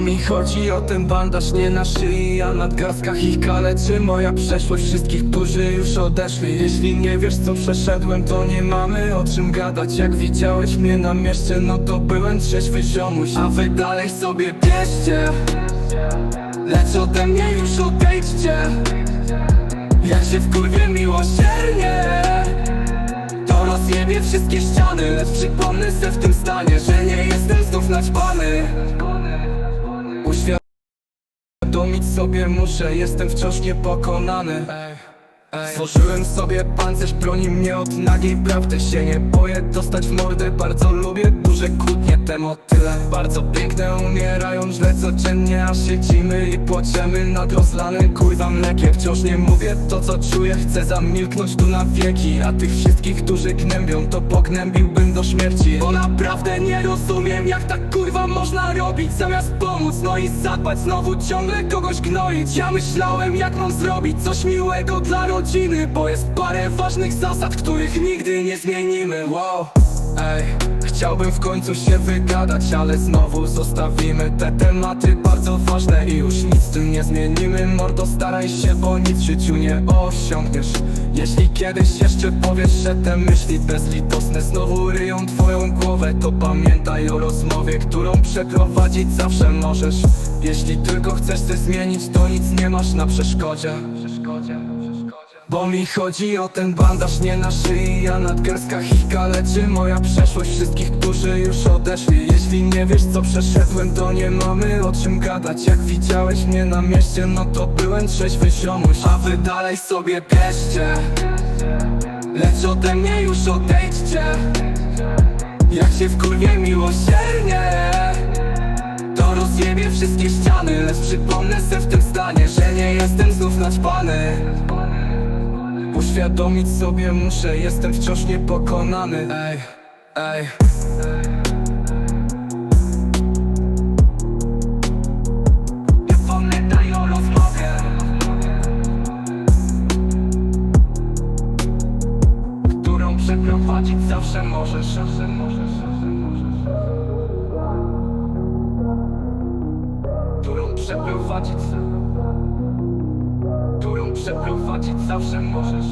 Mi chodzi o ten bandaż nie na szyi, a nadgarstkach ich kaleczy Moja przeszłość wszystkich, którzy już odeszli? Jeśli nie wiesz co przeszedłem, to nie mamy o czym gadać. Jak widziałeś mnie na mieście, no to byłem trzeźwy ziomuś. A wy dalej sobie bierzcie Lecz ode mnie już odejdźcie. Jak się wkurwię miłosiernie To rozjebie wszystkie ściany. Lecz przypomnę se w tym stanie Że nie jestem znów naćpany sobie muszę Jestem wciąż niepokonany Stworzyłem sobie pancerz, broni mnie od nagiej prawdy Się nie boję dostać w mordę. Bardzo lubię duże kłótnie, te motyle. Bardzo piękne umierają źle codziennie A siedzimy i płaczemy nad rozlanym kurwa mlekiem. Wciąż nie mówię to co czuję, chcę zamilknąć tu na wieki A tych wszystkich, którzy gnębią, to pognębiłbym do śmierci. Bo naprawdę nie rozumiem jak tak kurwa można robić Zamiast pomóc, no i zadbać znowu ciągle kogoś gnoić. Ja myślałem jak mam zrobić coś miłego dla rodziny Bo jest parę ważnych zasad, których nigdy nie zmienimy. Wow, ej Chciałbym w końcu się wygadać, ale znowu zostawimy te tematy bardzo ważne i już nic z tym nie zmienimy. Mordo staraj się, bo nic w życiu nie osiągniesz. Jeśli kiedyś jeszcze powiesz, że te myśli bezlitosne znowu ryją twoją głowę To pamiętaj o rozmowie, którą przeprowadzić zawsze możesz Jeśli tylko chcesz coś zmienić, to nic nie masz na przeszkodzie. Bo mi chodzi o ten bandaż nie na szyi, a nadgarstkach ich kaleczy Moja przeszłość wszystkich, którzy już odeszli. Jeśli nie wiesz co przeszedłem, to nie mamy o czym gadać. Jak widziałeś mnie na mieście, no to byłem trzeźwy ziomuś. A wy dalej sobie bierzcie. Lecz ode mnie już odejdźcie. Jak się wkurwię miłosiernie To rozjebie wszystkie ściany. Lecz przypomnę se w tym stanie, że nie jestem znów naćpany Uświadomić sobie muszę, jestem wciąż niepokonany. Ej, ej. Przeprowadzić zawsze możesz Zawsze możesz, zawsze możesz przeprowadzić Którą przeprowadzić zawsze możesz